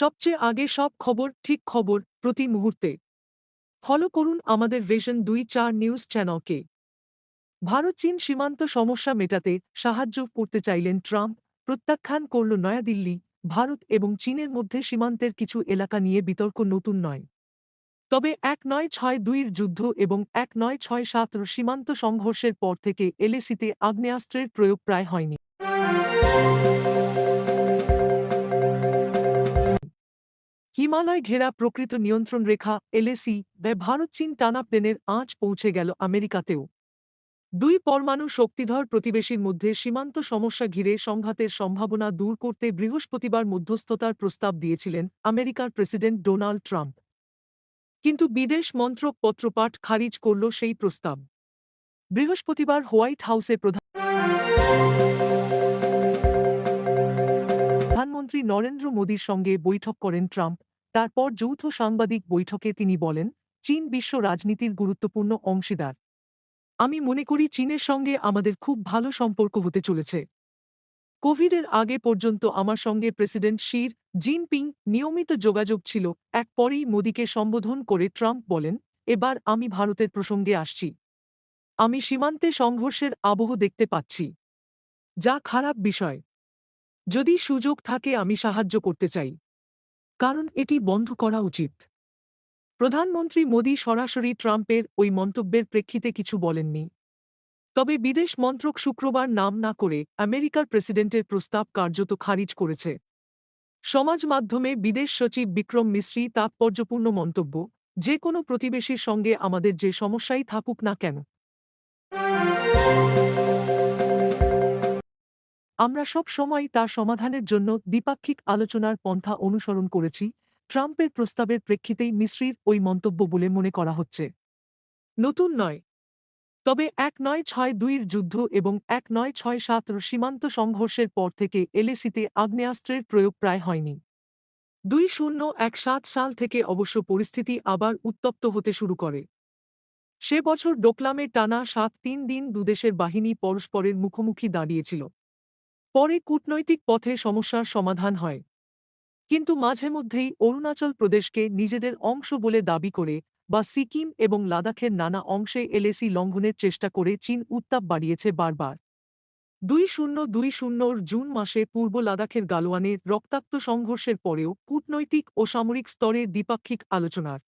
সবচেয়ে আগে সব খবর, ঠিক খবর, প্রতি মুহূর্তে। ফলো করুন আমাদের ভিশন দুই চার নিউজ চ্যানেলকে। ভারত চীন সীমান্ত সমস্যা মেটাতে সাহায্য করতে চাইলেন ট্রাম্প। প্রত্যাখ্যান করল নয়াদিল্লি, ভারত এবং চীনের মধ্যে সীমান্তের কিছু এলাকা নিয়ে বিতর্ক নতুন নয়। তবে এক নয় ছয় দুইয়ের যুদ্ধ এবং এক নয় ছয় সাত সীমান্ত সংঘর্ষের পর থেকে এলএসিতে আগ্নেয়াস্ত্রের প্রয়োগ প্রায় হয়নি। হিমালয় ঘেরা প্রকৃত নিয়ন্ত্রণ রেখা এলএসি ব্যয় ভারত চীন টানা প্লেনের আঁচ পৌঁছে গেল আমেরিকাতেও। দুই পরমাণু শক্তিধর প্রতিবেশীর মধ্যে সীমান্ত সমস্যা ঘিরে সংঘাতের সম্ভাবনা দূর করতে বৃহস্পতিবার মধ্যস্থতার প্রস্তাব দিয়েছিলেন আমেরিকার প্রেসিডেন্ট ডোনাল্ড ট্রাম্প। কিন্তু বিদেশ মন্ত্রক পত্রপাঠ খারিজ করল সেই প্রস্তাব। বৃহস্পতিবার হোয়াইট হাউসে প্রধান প্রধানমন্ত্রী নরেন্দ্র মোদীর সঙ্গে বৈঠক করেন ট্রাম্প। তারপর যৌথ সাংবাদিক বৈঠকে তিনি বলেন, চীন বিশ্ব রাজনীতির গুরুত্বপূর্ণ অংশীদার। আমি মনে করি চীনের সঙ্গে আমাদের খুব ভালো সম্পর্ক হতে চলেছে। কোভিডের আগে পর্যন্ত আমার সঙ্গে প্রেসিডেন্ট শির জিনপিং নিয়মিত যোগাযোগ ছিল, এক পরেই মোদীকে সম্বোধন করে ট্রাম্প বলেন, এবার আমি ভারতের প্রসঙ্গে আসছি। আমি সীমান্তে সংঘর্ষের আবহ দেখতে পাচ্ছি। যা খারাপ বিষয়। যদি সুযোগ থাকে আমি সাহায্য করতে চাই। কারণ এটি বন্ধ করা উচিত। প্রধানমন্ত্রী মোদী সরাসরি ট্রাম্পের ওই মন্তব্যের প্রেক্ষিতে কিছু বলেননি। তবে বিদেশ মন্ত্রক শুক্রবার নাম না করে আমেরিকার প্রেসিডেন্টের প্রস্তাব কার্যত খারিজ করেছে। সমাজ মাধ্যমে বিদেশ সচিব বিক্রম মিশ্রি তাৎপর্যপূর্ণ মন্তব্য, যে কোনো প্রতিবেশীর সঙ্গে আমাদের যে সমস্যাই থাকুক না কেন। আমরা সব সময় তার সমাধানের জন্য দ্বিপাক্ষিক আলোচনার পন্থা অনুসরণ করেছি, ট্রাম্পের প্রস্তাবের প্রেক্ষিতেই মিশ্রির ওই মন্তব্য বলে মনে করা হচ্ছে। নতুন নয়। তবে এক নয় ছয় দুইয়ের যুদ্ধ এবং এক নয় ছয় সাত সীমান্ত সংঘর্ষের পর থেকে এলএসিতে আগ্নেয়াস্ত্রের প্রয়োগ প্রায় হয়নি। দুই শূন্য এক সাত সাল থেকে অবশ্য পরিস্থিতি আবার উত্তপ্ত হতে শুরু করে। সে বছর ডোকলামে টানা সাত তিন দিন দুদেশের বাহিনী পরস্পরের মুখোমুখি দাঁড়িয়েছিল। পরে কূটনৈতিক পথে সমস্যার সমাধান হয়। কিন্তু মাঝে মধ্যেই অরুণাচল প্রদেশকে নিজেদের অংশ বলে দাবি করে বা সিকিম এবং লাদাখের নানা অংশে এলএসি লঙ্ঘনের চেষ্টা করে চীন উত্তাপ বাড়িয়েছে বারবার। দুই শূন্য দুই শূন্যর জুন মাসে পূর্ব লাদাখের গালোয়ানে রক্তাক্ত সংঘর্ষের পরেও কূটনৈতিক ও সামরিক স্তরে দ্বিপাক্ষিক আলোচনার